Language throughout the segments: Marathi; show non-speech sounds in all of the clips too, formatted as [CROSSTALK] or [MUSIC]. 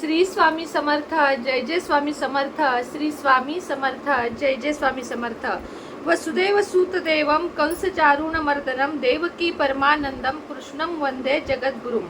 श्री स्वामी समर्थ जय जय स्वामी समर्थ श्री स्वामी समर्थ जय जय स्वामी समर्थ. वसुदेव सुतदेवम कंस चारुण मर्दनम देवकी परमानंदम कृष्णम वंदे जगद्गुरुम.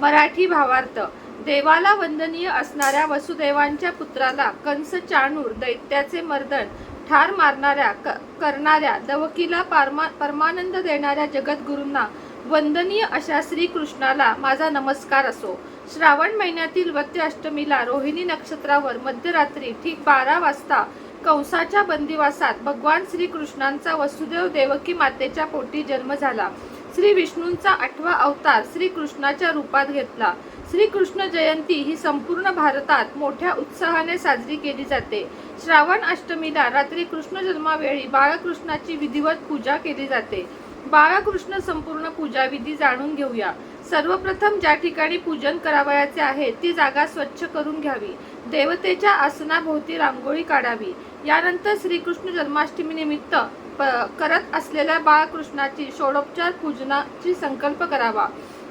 मराठी भावार्थ देवाला वंदनीय असणाऱ्या वसुदेवांच्या पुत्राला कंस चाणूर दैत्याचे मर्दन ठार मारणाऱ्या क- करणाऱ्या दवकीला पारमा परमानंद देणाऱ्या जगद्गुरूंना वंदनीय अशा श्रीकृष्णाला माझा नमस्कार असो. श्रावण महिन्यातील वत्य अष्टमीला रोहिणी नक्षत्रावर मध्यरात्री ठीक बारा वाजता कंसाच्या बंदिवासात भगवान श्रीकृष्णांचा वसुदेव देवकी मातेच्या पोटी जन्म झाला. श्री विष्णूंचा आठवा अवतार श्रीकृष्णाच्या रूपात घेतला. श्रीकृष्ण जयंती ही संपूर्ण भारतात मोठ्या उत्साहाने साजरी केली जाते. श्रावण अष्टमीला रात्री कृष्ण जन्मावेळी बाळकृष्णाची विधिवत पूजा केली जाते. बाळकृष्ण संपूर्ण पूजा विधी जाणून घेऊया. सर्वप्रथम ज्या ठिकाणी पूजन करावयाचे आहे ती जागा स्वच्छ करून घ्यावी. देवतेच्या आसनाभोवती रांगोळी काढावी. यानंतर श्रीकृष्ण जन्माष्टमीनिमित्त प- करत असलेल्या बाळकृष्णाची षोडोपचार पूजनाची संकल्प करावा.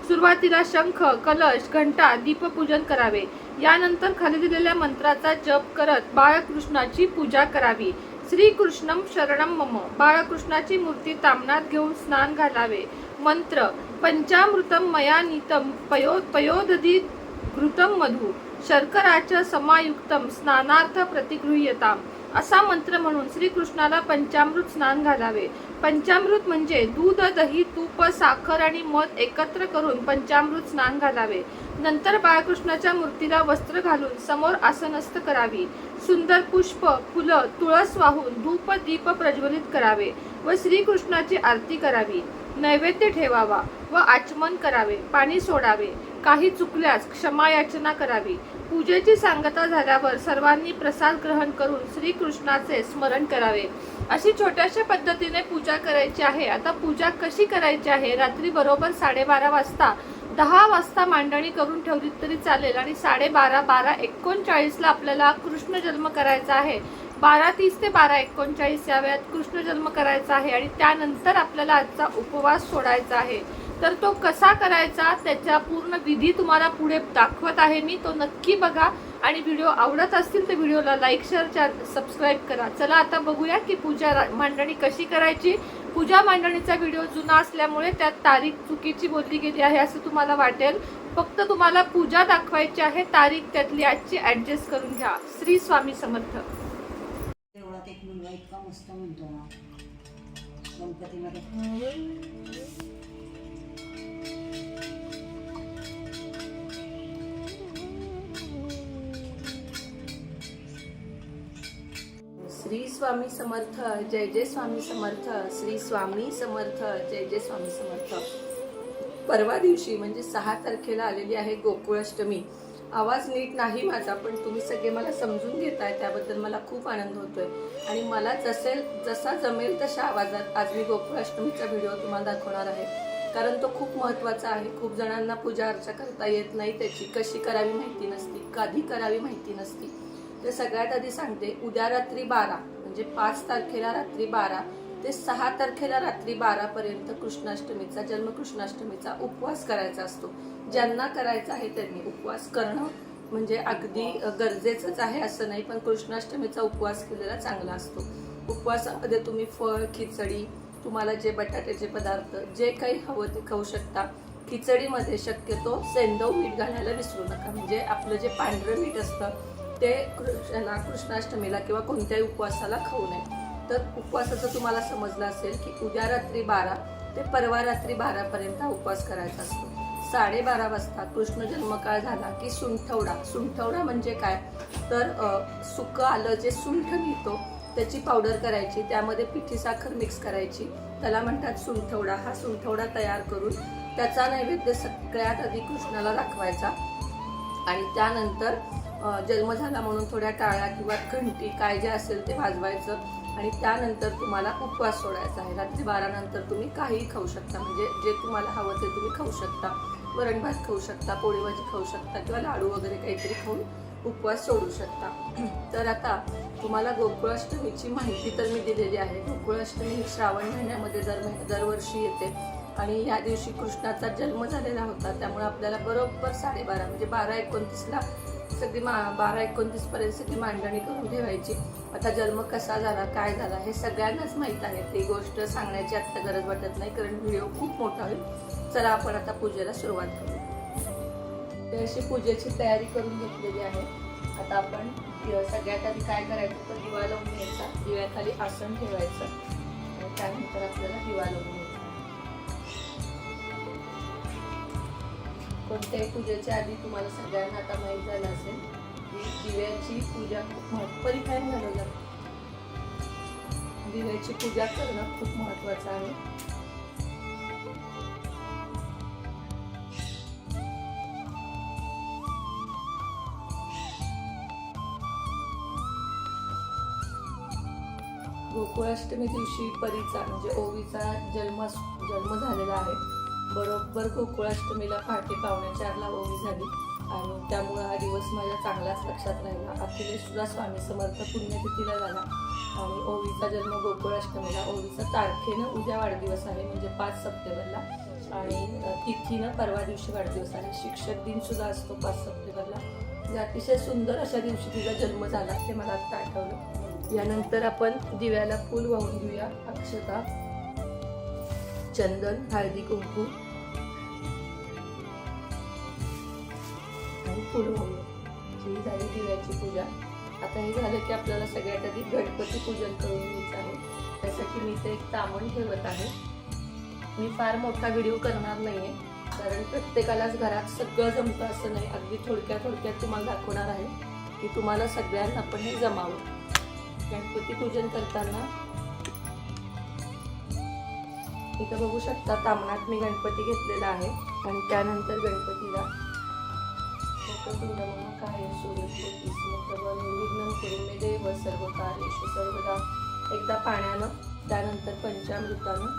सुरुवातीला शंख कलश घंटा दीपपूजन करावे. यानंतर खाली दिलेल्या मंत्राचा जप करत बाळकृष्णाची पूजा करावी. श्रीकृष्णम शरणम मम. बाळकृष्णाची मूर्ती तामनात घेऊन स्नान घालावे. मंत्र पंचामृतम मया नीतम पयो पयोदधी घृतम मधु शर्कराच्या समायुक्तम स्नानार्थ प्रतिगृह्यता असा मंत्र म्हणून श्रीकृष्णाला पंचामृत स्नान घालावे. पंचामृत म्हणजे दूध दही तूप साखर आणि मध एकत्र करून पंचामृत स्नान घालावे. नंतर बाळकृष्णाच्या मूर्तीला वस्त्र घालून समोर आसनस्थ करावी. सुंदर पुष्प फुलं तुळस वाहून धूप दीप प्रज्वलित करावे व श्रीकृष्णाची आरती करावी. नैवेद्य ठेवावा व आचमन करावे पाणी सोडावे. काही चुकल्यास क्षमायाचना करावी. पूजेची सांगता झाल्यावर सर्वांनी प्रसाद ग्रहण करून श्रीकृष्णाचे स्मरण करावे. अशी छोट्याशा पद्धतीने पूजा करायची आहे. आता पूजा कशी करायची आहे? रात्री बरोबर साडेबारा वाजता दहा वाजता मांडणी करून ठेवली तरी चालेल आणि साडेबारा बारा एकोणचाळीसला आपल्याला कृष्ण जन्म करायचा आहे. बारा तीस ते बारा एकोणचाळीस या वेळात कृष्ण जन्म करायचा आहे आणि त्यानंतर आपल्याला आजचा उपवास सोडायचा आहे. तर तो कसा करायचा त्याच्या पूर्ण विधी तुम्हाला पुढे दाखवत आहे मी. तो नक्की बघा आणि व्हिडिओ आवडत असतील तर व्हिडिओला लाईक शेअर सबस्क्राईब करा. चला आता बघूया की पूजा रा- मांडणी कशी करायची. पूजा मांडणीचा व्हिडिओ जुना असल्यामुळे त्यात तारीख चुकीची बोलली गेली आहे असं तुम्हाला वाटेल. फक्त तुम्हाला पूजा दाखवायची आहे. तारीख त्यातली आजची ॲडजस्ट करून घ्या. श्री स्वामी समर्थ देवळात एक मुलगा इतका मस्त म्हणतो ना. गणपतीमध्ये श्री स्वामी समर्थ जय जय स्वामी समर्थ श्री स्वामी समर्थ जय जय स्वामी समर्थ. परवा दिवशी म्हणजे सहा तारखेला आलेली आहे गोकुळाष्टमी. आवाज नीट नाही माझा पण तुम्ही सगळे मला समजून घेताय त्याबद्दल मला खूप आनंद होतोय. आणि मला जसेल जसा जमेल तशा आवाजात आज मी गोकुळाष्टमीचा व्हिडिओ तुम्हाला दाखवणार आहे. कारण तो खूप महत्त्वाचा आहे. खूप जणांना पूजा अर्चा करता येत नाही त्याची कशी करावी माहिती नसती कधी करावी माहिती नसती. तर सगळ्यात आधी सांगते उद्या रात्री बारा म्हणजे पाच तारखेला रात्री बारा ते सहा तारखेला रात्री बारापर्यंत कृष्णाष्टमीचा जन्म कृष्णाष्टमीचा उपवास करायचा असतो. ज्यांना करायचा आहे त्यांनी उपवास करणं म्हणजे अगदी गरजेचंच आहे असं नाही पण कृष्णाष्टमीचा उपवास केलेला चांगला असतो. उपवासामध्ये तुम्ही फळ खिचडी तुम्हाला जे बटाट्याचे पदार्थ जे काही हवं ते खाऊ शकता. खिचडीमध्ये शक्यतो सेंदव मीठ घालायला विसरू नका. म्हणजे आपलं जे पांढरं मीठ असतं ते कृष्णा कृष्णाष्टमीला किंवा कोणत्याही उपवासाला खाऊ नये. तर उपवासाचं तुम्हाला समजलं असेल की उद्या रात्री बारा ते परवा रात्री बारापर्यंत हा उपवास करायचा असतो. साडेबारा वाजता कृष्ण जन्मकाळ झाला की सुंठवडा. सुंठवडा म्हणजे काय? तर सुकं आलं जे सुंठ मिळतो त्याची पावडर करायची त्यामध्ये पिठी साखर मिक्स करायची. त्याला म्हणतात सुंठवडा. हा सुंठवडा तयार करून त्याचा नैवेद्य सगळ्यात आधी कृष्णाला दाखवायचा. आणि त्यानंतर जन्म झाला म्हणून थोड्या टाळ्या किंवा घंटी काय जे असेल ते वाजवायचं. आणि त्यानंतर तुम्हाला उपवास सोडायचा आहे. रात्री बारा नंतर तुम्ही काहीही खाऊ शकता. म्हणजे जे तुम्हाला हवं ते तुम्ही खाऊ शकता. वरण भात खाऊ शकता पोळी भाजी खाऊ शकता किंवा लाडू वगैरे काहीतरी खाऊन उपवास सोडू शकता. [CLEARS THROAT] तर आता तुम्हाला गोकुळाष्टमीची माहिती तर मी दिलेली आहे. गोकुळाष्टमी ही श्रावण महिन्यामध्ये दर महिन्या दरवर्षी येते. आणि या दिवशी कृष्णाचा जन्म झालेला होता. त्यामुळे आपल्याला बरोबर साडेबारा म्हणजे बारा एकोणतीसला सगळी मा बारा एकोणतीसपर्यंत सगळी मांडणी करून ठेवायची. आता जन्म कसा झाला काय झाला हे सगळ्यांनाच माहीत आहे. ती गोष्ट सांगण्याची आत्ता गरज वाटत नाही कारण व्हिडिओ खूप मोठा होईल. चला आपण आता पूजेला सुरुवात करू. तर अशी पूजेची तयारी करून घेतलेली आहे. आता आपण सगळ्यात आधी काय करायचं तर दिवा लावून घ्यायचा. दिव्याखाली आसन ठेवायचं. आणि त्यानंतर आपल्याला दिवा लावून घ्यायचा. कोणत्याही पूजेच्या आधी तुम्हाला सगळ्यांना आता माहीत झालं असेल दिव्याची पूजा खूप महत्त्व काय झालं घालवलं दिव्याची पूजा करणं खूप महत्वाचं आहे. गोकुळाष्टमी दिवशी परीचा म्हणजे ओवीचा जन्म जन्म झालेला आहे. बरोबर गोकुळाष्टमीला पहाटे पावणे चारला ओवी झाली. आणि त्यामुळं हा दिवस माझ्या चांगलाच लक्षात राहिला. अखिलेश स्वामी समर्थ पुण्यतिथीला झाला आणि ओवीचा जन्म गोकुळाष्टमीला. ओवीचा तारखेनं उद्या वाढदिवस आहे म्हणजे पाच सप्टेंबरला. आणि तिथीनं परवा दिवशी वाढदिवस आहे. शिक्षक दिन सुद्धा असतो पाच सप्टेंबरला. म्हणजे अतिशय सुंदर अशा दिवशी तिचा जन्म झाला ते मला आता आठवलं. यानंतर आपण दिव्याला फूल वाहून घेऊया. अक्षता चंदन हळदी कुंकू. आणि फूल ही झाली दिव्याची पूजा. आता हे झालं की आपल्याला सगळ्यात आधी गणपती पूजन करून घ्यायचं आहे. त्यासाठी मी ते एक तामण ठेवत आहे. मी फार मोठा व्हिडिओ करणार नाहीये कारण प्रत्येकालाच घरात सगळं जमतं असं नाही. अगदी थोडक्यात थोडक्यात तुम्हाला दाखवणार आहे की तुम्हाला सगळ्यांना पण हे जमावं. गणपती पूजन करताना इथं बघू शकता तामणात मी गणपती घेतलेला आहे आणि त्यानंतर गणपतीला वक्रतुंड महाकाय सूर्यकोटी समप्रभ निर्विघ्नं कुरु मे देव सर्व कार्येषु सर्वदा एकदा पाण्यानं त्यानंतर पंचामृतानं.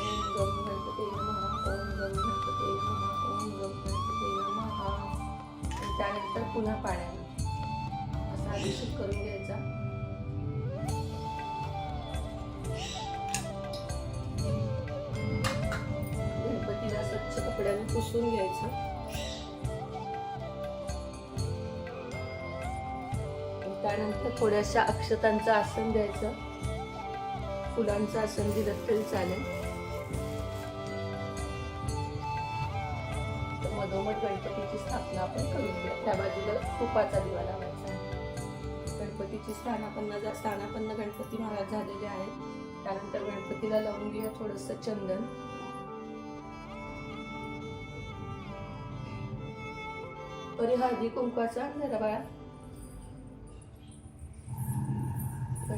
ओम गम गणपते नमः ओम गम गणपते नमः ओम गम गणपते नमः. आणि त्यानंतर पुन्हा पाण्यानं. असा अभिषेक करून घ्यायचा. गणपतीला स्वच्छ कपड्याने पुसून घ्यायचं. त्यानंतर थोड्याशा अक्षतांचं आसन द्यायचं. फुलांचं आसन दिलं तरी चालेल. तर मधोमध गणपतीची स्थापना आपण करून घ्या त्या बाजूला तुपाचा दिवा लावायचा गणपतीची स्थानापन्न स्थानापन्न गणपती महाराज झालेले आहेत. त्यानंतर गणपतीला लावून घ्या थोडस चंदन. परी हळदी कुंकवाचा जरा बाळा.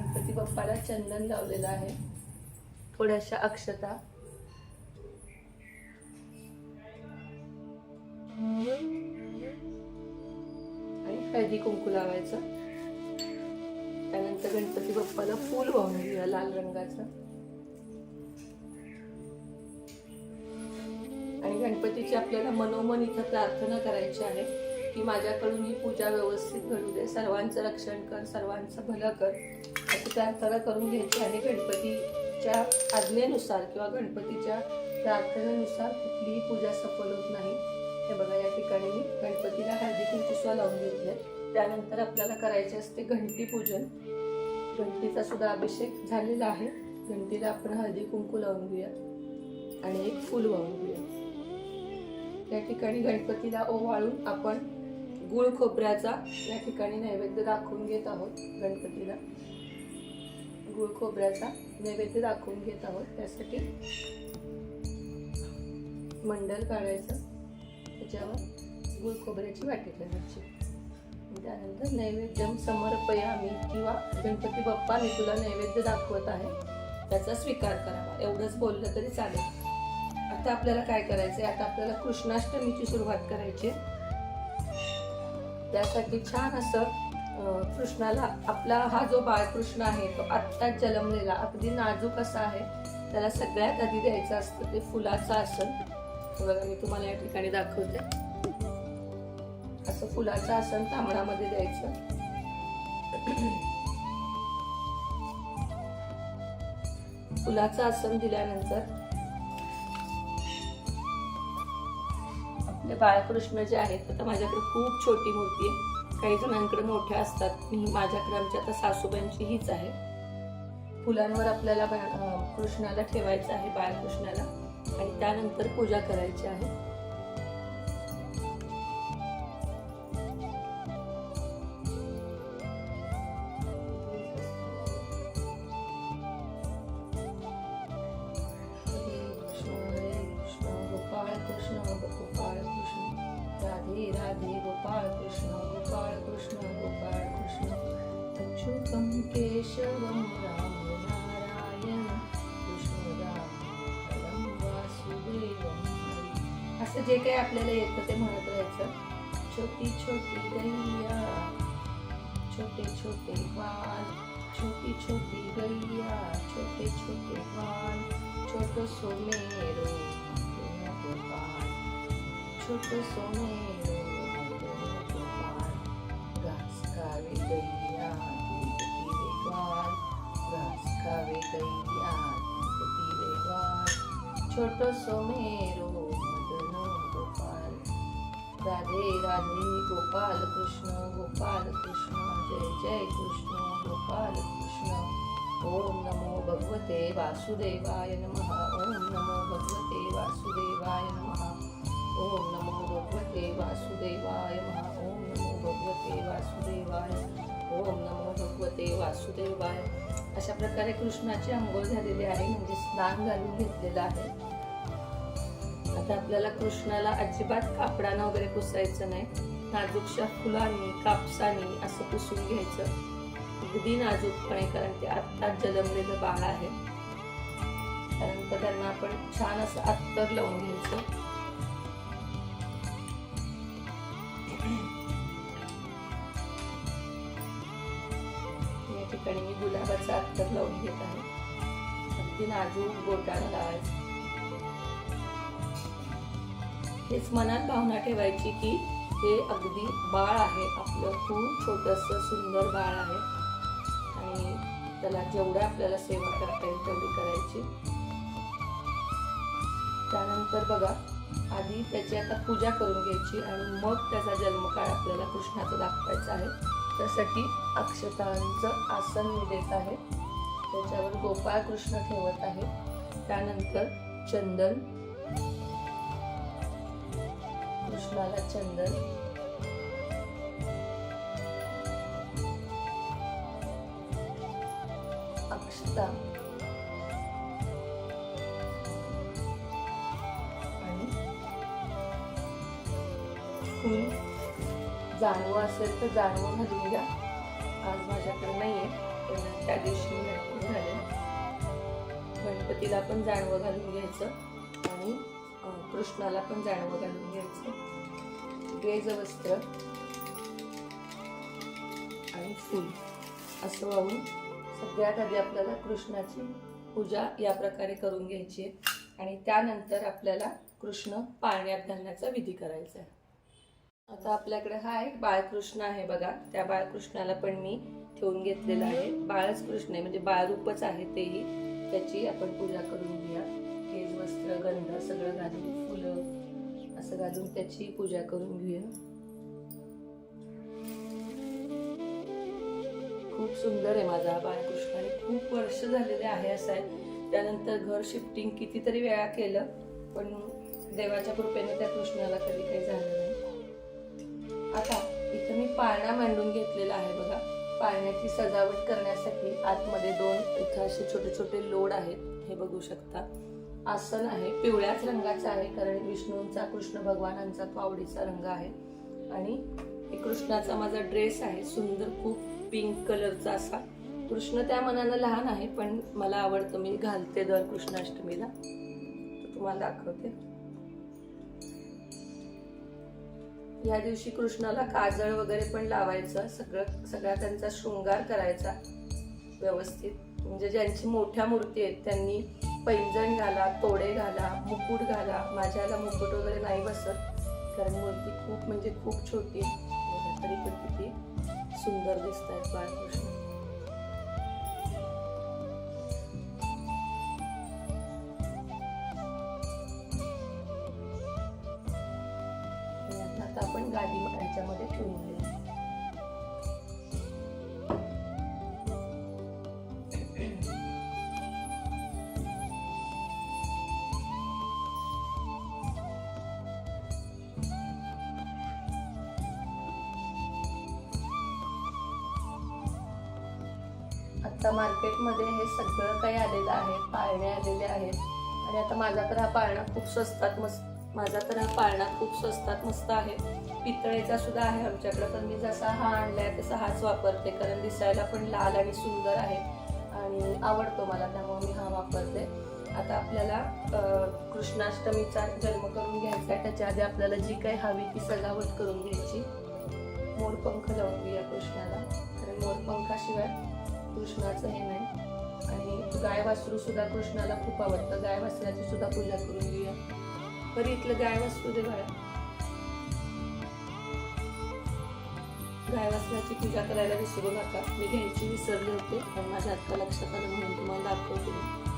गणपती बाप्पाला चंदन लावलेलं आहे. थोड्याशा अक्षता. आणि हळदी कुंकू लावायचं. त्यानंतर गणपती बाप्पाला फूल वाहून घेऊया लाल रंगाचं. आणि गणपतीची आपल्याला मनोमन इथं प्रार्थना करायची आहे. की माझ्याकडून ही पूजा व्यवस्थित घडू दे. सर्वांचं रक्षण कर सर्वांचं भलं कर. अशी प्रार्थना करून घ्यायची आणि गणपतीच्या आज्ञेनुसार किंवा गणपतीच्या प्रार्थनेनुसार कुठलीही पूजा सफल होत नाही. हे बघा या ठिकाणी मी गणपतीला हळदी कुंकुसवा लावून घेतले त्यानंतर आपल्याला करायचे असते घंटी पूजन. घंटीचा सुद्धा अभिषेक झालेला आहे. घंटीला आपण हळदी कुंकू लावून घेऊया आणि एक फूल वाहून घेऊया. या ठिकाणी गणपतीला ओवाळून आपण गुळ खोबऱ्याचा या ठिकाणी नैवेद्य दाखवून घेत आहोत गणपतीला. गुळ खोबऱ्याचा नैवेद्य दाखवून घेत आहोत. त्यासाठी मंडल काढायचं. त्याच्यावर गुळ खोबऱ्याची वाटी ठेवायची. त्यानंतर नैवेद्यम समर्पयामी किंवा गणपती बाप्पा मी तुला नैवेद्य दाखवत आहे. त्याचा स्वीकार करावा. एवढंच बोललं तरी चालेल. आता आपल्याला काय करायचं आहे आता आपल्याला कृष्णाष्टमीची सुरुवात करायची आहे. त्यासाठी छान असं कृष्णाला आपला हा जो बाळकृष्ण आहे तो आत्ताच जन्मलेला अगदी नाजूक असा आहे त्याला सगळ्यात आधी द्यायचं असतं ते फुलाचं आसन. बघा मी तुम्हाला या ठिकाणी दाखवते. असं फुलाचं आसन तांबडामध्ये द्यायचं. फुलाचं आसन दिल्यानंतर बाळकृष्ण जे आहेत आता माझ्याकडे खूप छोटी मूर्ती आहे. काही जणांकडे मोठ्या असतात. मी माझ्याकडे आमच्या आता सासूबाईंची हीच आहे. फुलांवर आपल्याला कृष्णाला ठेवायचं आहे बाळकृष्णाला. आणि त्यानंतर पूजा करायची आहे. छोटो सोमेरो मधुर छोटो सोमेरो घास खावे गैया दूध पिवे ग्वाल घास खावे गैया दूध ग्वाल छोटो सोमेरो गोपाल राधे राधे गोपाल कृष्ण गोपाल कृष्ण जय जय कृष्ण गोपाल कृष्ण ओम नमो भगवते वासुदेवाय नमः। ओम नमो भगवते वासुदेवाय नमः। ओम नमो भगवते वासुदेवाय नमः। ओम नमो भगवते वासुदेवाय ओम नमो भगवते वासुदेवाय अशा प्रकारे कृष्णाची आंघोळ झालेली आहे म्हणजे स्नान घालून घेतलेलं आहे. आता आपल्याला कृष्णाला अजिबात कापडानं वगैरे पुसायचं नाही. नाजूकशा फुलांनी कापसानी असं पुसून घ्यायचं. अगदी नाजूकपणे कारण ते आत्ताच जन्मलेलं बाळ आहे. त्यानंतर त्यांना आपण छान असं अत्तर लावून घ्यायचं. या ठिकाणी मी गुलाबाचं अत्तर लावून घेत आहे. अगदी नाजूक बोटानं लावायचं. हेच मनात भावना ठेवायची की हे अगदी बाळ आहे. आपलं खूप छोटंसं सुंदर बाळ आहे. आणि त्याला जेवढं आपल्याला सेवा करता येईल तेवढी करायची. त्यानंतर बघा आधी त्याची आता पूजा करून घ्यायची आणि मग त्याचा जन्मकाळ आपल्याला कृष्णाचा दाखवायचा आहे. त्यासाठी अक्षतांचं आसन मी देत आहे. त्याच्यावर गोपाळ कृष्ण ठेवत आहे. त्यानंतर चंदन कृष्णाला चंदन अक्षता आणि फुल जाणवं असेल तर जाणवं घालून घ्या. आज माझ्याकडे नाही आहे पण त्या दिवशी मी गणपतीला पण जाणवं घालून घ्यायचं आणि कृष्णाला पण जाणवं घालून घ्यायचं. गेज वस्त्र आणि फुल असं वाहून सगळ्यात आधी आपल्याला कृष्णाची पूजा या प्रकारे करून घ्यायची आहे. आणि त्यानंतर आपल्याला कृष्ण पाळण्यात घालण्याचा विधी करायचा आहे. आता आपल्याकडे हा एक बाळकृष्ण आहे बघा. त्या बाळकृष्णाला पण मी ठेवून घेतलेला आहे. बाळच कृष्ण आहे म्हणजे बाळरूपच आहे तेही. त्याची आपण पूजा करून घेऊया. केज वस्त्र गंध सगळं घालून फुलं असं घालून त्याची पूजा करून घेऊया. खूप सुंदर आहे माझा हा बाळकृष्ण आणि खूप वर्ष झालेले आहे असं आहे. त्यानंतर घर शिफ्टिंग कितीतरी वेळा केलं पण देवाच्या कृपेने त्या कृष्णाला कधी काही झालं नाही. आता इथं मी पाळणा मांडून घेतलेला आहे बघा. पाळण्याची सजावट करण्यासाठी आतमध्ये दोन इथं असे छोटे छोटे लोड आहेत हे बघू शकता. आसन आहे पिवळ्याच रंगाचं आहे कारण विष्णूंचा कृष्ण भगवानांचा तो आवडीचा रंग आहे. आणि कृष्णाचा माझा ड्रेस आहे सुंदर खूप पिंक कलरचा असा. कृष्ण त्या मनानं लहान आहे पण मला आवडतं मी घालते दर कृष्णाष्टमीला. तर तुम्हाला दाखवते. या दिवशी कृष्णाला काजळ वगैरे पण लावायचं सगळं सगळा त्यांचा शृंगार करायचा व्यवस्थित. म्हणजे ज्यांची मोठ्या मूर्ती आहेत त्यांनी पैंजण घाला तोडे घाला मुकुट घाला. माझ्याला मुकुट वगैरे नाही बसत कारण मूर्ती खूप म्हणजे खूप छोटी आहे. तरी पण किती सुंदर दिसत आहेत बाळकृष्ण आता आपण गादी यांच्यामध्ये ठेवून आता मार्केटमध्ये हे सगळं काही आलेलं आहे पाळणे आलेले आहेत. आणि आता माझा तर हा पाळणा खूप स्वस्तात मस्त माझा तर हा पाळणा खूप स्वस्तात मस्त आहे. पितळेचा सुद्धा आहे आमच्याकडे पण मी जसा हा आणला आहे तसा हाच वापरते कारण दिसायला पण लाल आणि सुंदर आहे. आणि आवडतो मला त्यामुळे मी हा वापरते. आता आपल्याला कृष्णाष्टमीचा जन्म करून घ्यायचा आहे त्याच्या आधी आपल्याला जी काही हवी ती सजावट करून घ्यायची. मोरपंख लावून घेऊया कृष्णाला कारण मोरपंखाशिवाय कृष्णाचं हे नाही. आणि गाय वासरू सुद्धा कृष्णाला खूप आवडतं. गाय वासराची सुद्धा पूजा करून घेऊया. बरं इथलं गाय वासरू दे बाळा. गाय वासराची पूजा करायला विसरू नका. मी घ्यायची विसरले होते पण माझ्या आता लक्षात आलं म्हणून तुम्हाला दाखवते.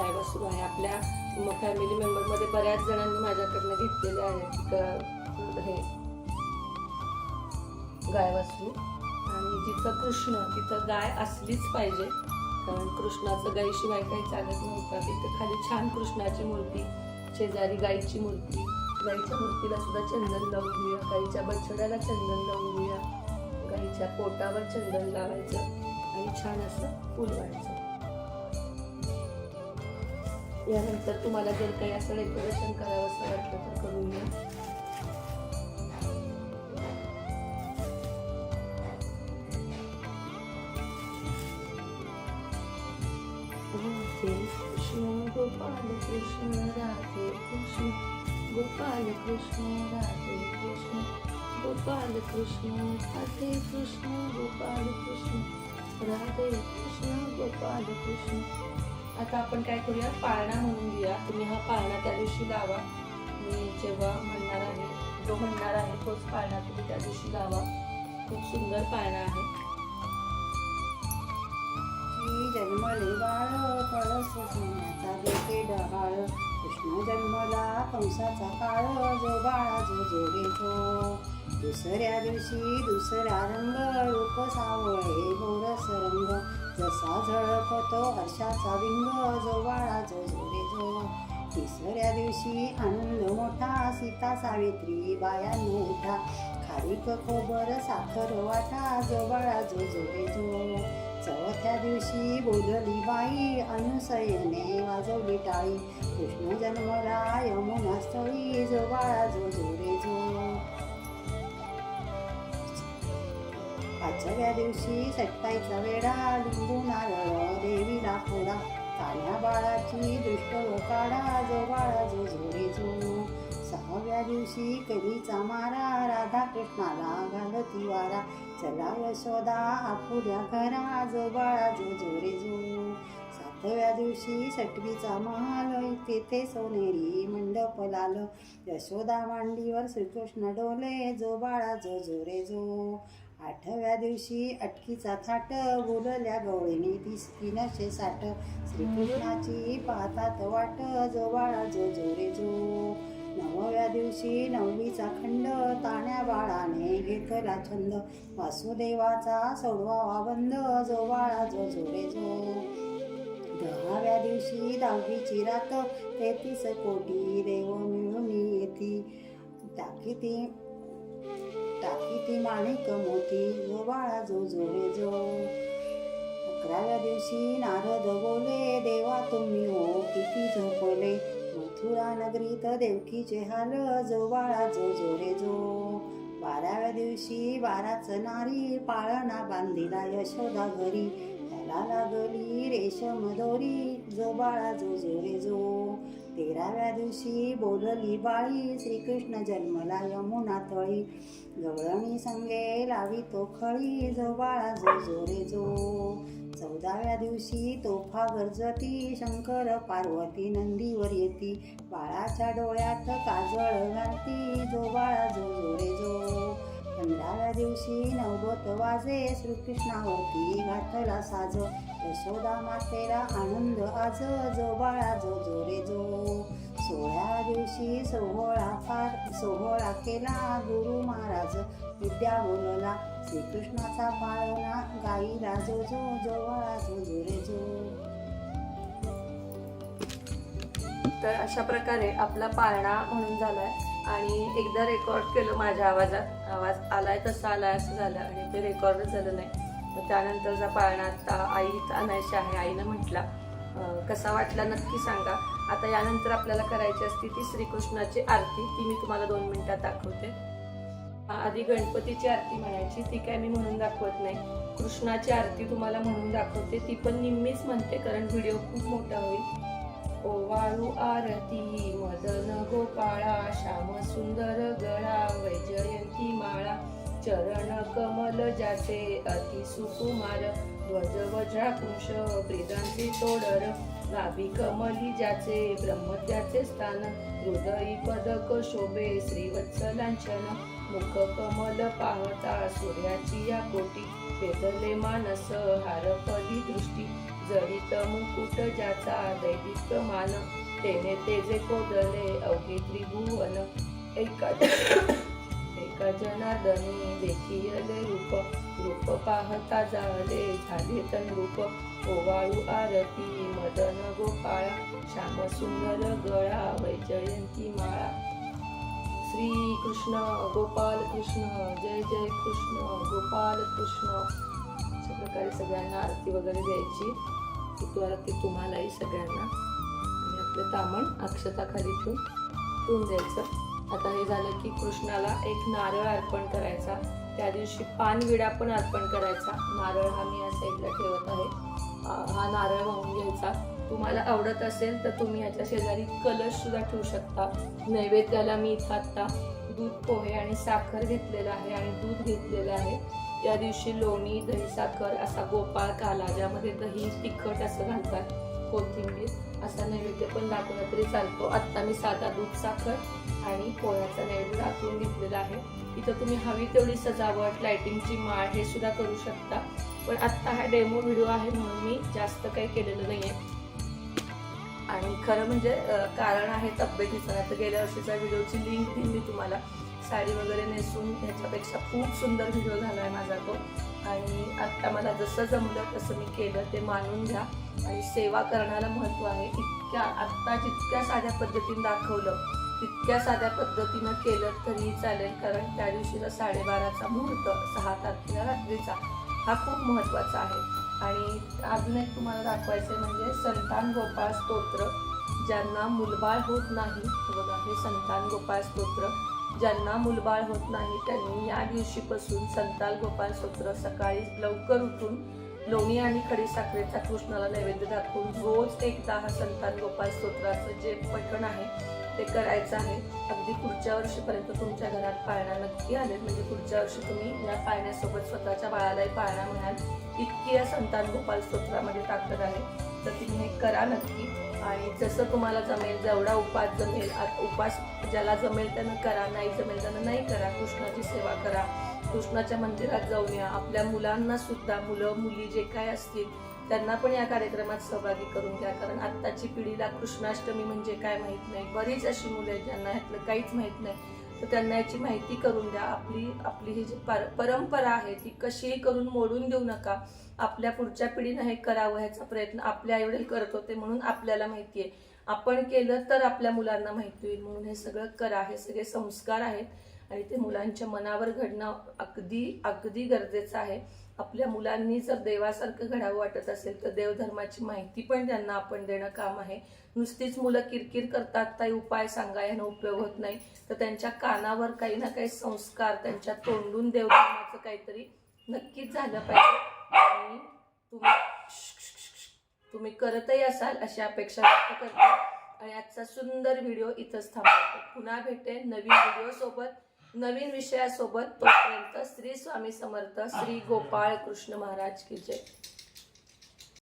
द्यायला सुरू आहे. आपल्या फॅमिली मेंबरमध्ये बऱ्याच जणांनी माझ्याकडनं घेतलेले आहेत ग- हे गाय वासरू. आणि जिथं कृष्ण तिथं गाय असलीच पाहिजे. कारण कृष्णाचं गायीशिवाय काही चालत नव्हतं. तिथं खाली छान कृष्णाची मूर्ती शेजारी गाईची मूर्ती. गाईच्या मूर्तीला सुद्धा चंदन लावून घेऊया. गाईच्या बछड्याला चंदन लावून घेऊया. गाईच्या पोटावर चंदन लावायचं. आणि छान असं फुलवायचं यानंतर तुम्हाला जर काही असं डेकोरेशन करावं असं वाटलं तर करून घ्या. कृष्ण गोपाल कृष्ण राधे कृष्ण गोपाल कृष्ण राधे कृष्ण गोपाल कृष्ण राधे कृष्ण गोपाल कृष्ण राधे कृष्ण गोपाल कृष्ण. आता आपण काय करूया? पाळणा म्हणून घेऊया. तुम्ही हा पाळणा त्या दिवशी लावा. मी जेव्हा म्हणणार आहे जो म्हणणार आहे तोच पाळणा तुम्ही त्या दिवशी लावा. खूप सुंदर पाळणा आहे. श्री जन्मले बाळ कळस देते डहाळ कृष्ण जन्मला कंसाचा काळ जो बाळा जो जो देतो दुसऱ्या दिवशी दुसरा रंग रूप सावळे गोरस रंग. जसा झळकतो हर्षाचा विंग जो बाळा जो जो जो तिसऱ्या दिवशी आनंद मोठा सीता सावित्री बाया मोठा. खारीक खोबर साखर वाटा जो बाळा जो जो जो. चौथ्या दिवशी बोलली बाई अनुसयने वाजवली टाळी. कृष्ण जन्मला यमुना स्थळी जो बाळा जो जो जो. पाचव्या दिवशी सट्टाईचा वेडा लिंबू नारळ देवीला फोडा कान्या बाळाची दृष्ट हो काढा जो बाळा जो जो जो. सहाव्या दिवशी कवीचा मारा राधा कृष्णाला घालती वारा. चला यशोदा आपुल्या घरा जो बाळा जो जोरे जो. सातव्या दिवशी सटवीचा महाल तेथे सोनेरी मंडप लाल. यशोदा मांडीवर श्रीकृष्ण डोले जो बाळा जो जोरे जो. आठव्या दिवशी अटकीचा थाट बोलल्या गवळीने. ती तीनशे साठ. श्रीकृष्णाची पाहतात वाट जो बाळा जो जो रे जो. नवव्या दिवशी नववीचा खंड ताण्या बाळाने घेतला छंद. वासुदेवाचा सोडवावा बंद जो बाळा जो जो रे जो. दहाव्या दिवशी दहावीची रात तेहतीस कोटी देव मिळून येती. टाकी ती टाकी ती माणिक मोती जो बाळा जो जो रे जो. अकराव्या दिवशी नारद बोले देवा तुम्ही हो किती झोपले. मथुरा नगरीत देवकीचे हाल जो बाळा जो जो रे जो. बाराव्या दिवशी बाराच नारी पाळणा बांधिला यशोदा घरी. त्याला लागली रेशम दोरी जो बाळा जो जो रे जो तेराव्या दिवशी बोलली बाळी श्रीकृष्ण जन्मला यमुना तळी. गवळणी संगे लावी तो खळी जो बाळा जो जो रे जो चौदाव्या दिवशी तोफा गरजती शंकर पार्वती नंदीवर येती. बाळाच्या डोळ्यात काजळ घालती जो बाळा जो जो रे जो पंधराव्या दिवशी नवबत वाजे. श्रीकृष्णावरती घातला साज. यशोदा मातेला आनंद आज. जो बाळा जो जो रे जो. सोळ्या दिवशी सोहळा फार सोहळा केला गुरु महाराज. विद्या बोलला श्रीकृष्णाचा पाळणा गाईला जो जो जोवाळा जो जो रे जो. तर अशा प्रकारे आपला पाळणा म्हणून झाला आहे आणि एकदा रेकॉर्ड केलं माझ्या आवाजात. आवाज आलाय तसा आलाय असं झालं आणि ते रेकॉर्डच झालं नाही. तर त्यानंतरचा पाळणा आता आई आणायची आहे. आईनं म्हटला कसा वाटला नक्की सांगा. आता यानंतर आपल्याला करायची असते ती श्रीकृष्णाची आरती. ती मी तुम्हाला दोन मिनिटात दाखवते. आधी गणपतीची आरती म्हणायची ती काय मी म्हणून दाखवत नाही. कृष्णाची आरती तुम्हाला म्हणून दाखवते. ती पण निम्मीच म्हणते कारण व्हिडिओ खूप मोठा होईल. ओवाळू आरती मदन गोपाळा श्याम सुंदर गळा वैजयंती माळा चरण कमल जाचे अति सुकुमार ध्वज वज्राकुंश प्रिदांचे तोडर नाभी कमली ज्याचे ब्रह्मत्याचे स्थान हृदयी पदक शोभे श्रीवत्सलांचन मुख कमल पाहता सूर्याची या कोटी वेदले मानस हारफली दृष्टी जडित मुकुट ज्याचा दैदिक मान तेने तेजे कोदले अवघे त्रिभुवन. एका एका जनार्दनी देखियले रूप रूप पाहता झाले झाले तन रूप. ओवाळू आरती मदन गोपाळ श्याम सुंदर गळा वैजयंती माळा. श्री कृष्ण गोपाल कृष्ण जय जय कृष्ण गोपाल कृष्ण. प्रकारे सगळ्यांना आरती वगैरे द्यायची. ती आरती तुम्हालाही सगळ्यांना आणि आपलं तामण अक्षताखाली ठेवून ठेवून द्यायचं. आता हे झालं की कृष्णाला एक नारळ अर्पण करायचा. त्या दिवशी पानविडा पण अर्पण करायचा. नारळ हा मी या साईडला ठेवत आहे. हा नारळ वाहून घ्यायचा. तुम्हाला आवडत असेल तर तुम्ही याच्या शेजारी कलश सुद्धा ठेवू शकता. नैवेद्याला मी इथं आता दूध पोहे आणि साखर घेतलेलं आहे आणि दूध घेतलेलं आहे. या दिवशी लोणी दही साखर असा गोपाळ काला ज्यामध्ये दही तिखट असं घालतात कोथिंबीर. असा नैवेद्य पण दाखवला तरी चालतो. आत्ता मी साधा दूध साखर आणि पोह्याचा नैवेद्य दाखवून घेतलेला आहे. इथं तुम्ही हवी तेवढी सजावट लायटिंगची माळ हे सुद्धा करू शकता. पण आत्ता हा डेमो व्हिडिओ आहे म्हणून मी जास्त काही केलेलं नाही आहे आणि खरं म्हणजे कारण आहे तब्येतीचं. नाही तर गेल्या वर्षीचा व्हिडिओची लिंक देईन मी तुम्हाला. साडी वगैरे नेसून ह्याच्यापेक्षा खूप सुंदर व्हिडिओ झाला आहे माझा तो. आणि आत्ता मला जसं जमलं तसं मी केलं ते मानून घ्या. आणि सेवा करण्याला महत्त्व आहे. इतक्या आत्ता जितक्या साध्या पद्धतीने दाखवलं तितक्या साध्या पद्धतीनं केलं तरीही चालेल. कारण त्या दिवशीला साडेबाराचा मुहूर्त सहा तारखेला रात्रीचा हा खूप महत्त्वाचा आहे. आणि अजून एक तुम्हाला दाखवायचं म्हणजे संतान गोपाळ स्तोत्र. ज्यांना मुलबाळ होत नाही बघा हे संतान गोपाळ स्तोत्र. ज्यांना मुलबाळ होत नाही त्यांनी या दिवशीपासून संताल गोपाळ स्तोत्र सकाळी लवकर उठून लोणी आणि खडीसाखरेचा कृष्णाला नैवेद्य दाखवून रोज एकदा हा संतान गोपाळ स्तोत्राचं जे पठण आहे ते करायचं आहे. अगदी पुढच्या वर्षीपर्यंत तुमच्या घरात पाळणा नक्की आले. म्हणजे पुढच्या वर्षी तुम्ही या पाळण्यासोबत स्वतःच्या बाळालाही पाळणा म्हणाल. इतकी या संतान गोपाल स्तोत्रामध्ये ताकद आहे. तर तुम्ही हे करा नक्की. आणि जसं तुम्हाला जमेल जेवढा उपास जमेल उपास ज्याला जमेल त्यानं करा नाही जमेल त्यानं नाही करा. कृष्णाची सेवा करा. कृष्णाच्या मंदिरात जाऊन या. आपल्या मुलांना सुद्धा मुलं मुली जे काय असतील त्यांना पण या कार्यक्रमात सहभागी करून घ्या. कारण आत्ताची पिढीला कृष्णाष्टमी म्हणजे काय माहीत नाही. बरीच अशी मुलं आहेत ज्यांना ह्यातलं काहीच माहीत नाही. तर त्यांना याची माहिती करून द्या. आपली आपली ही जी पर परंपरा आहे ती कशीही करून मोडून देऊ नका. आपल्या पुढच्या पिढीनं हे करावं ह्याचा प्रयत्न आपले आईवडील करत होते म्हणून आपल्याला माहिती आहे आपण केलं तर आपल्या मुलांना माहिती होईल म्हणून हे सगळं करा. हे सगळे संस्कार आहेत आणि ते मुलांच्या मनावर घडणं अगदी अगदी गरजेचं आहे. आपल्या मुलांनी जर देवासारखं घडावं वाटत असेल तर देवधर्माची माहिती पण त्यांना आपण देणं काम आहे. नुसतीच मुलं किरकिर करतात काही उपाय सांगा यानं उपयोग होत नाही. तर त्यांच्या कानावर काही ना काही संस्कार त्यांच्या तोंडून देवधर्माचं काहीतरी नक्कीच झालं पाहिजे. तुम्ही तुम्ही करतही असाल अशी अपेक्षा व्यक्त करते आणि आजचा सुंदर व्हिडिओ इथंच थांबवतो पुन्हा भेटेन नवीन व्हिडिओसोबत नवीन विषयासोबत तोपर्यंत श्री स्वामी समर्थ श्री गोपाळ कृष्ण महाराज की जय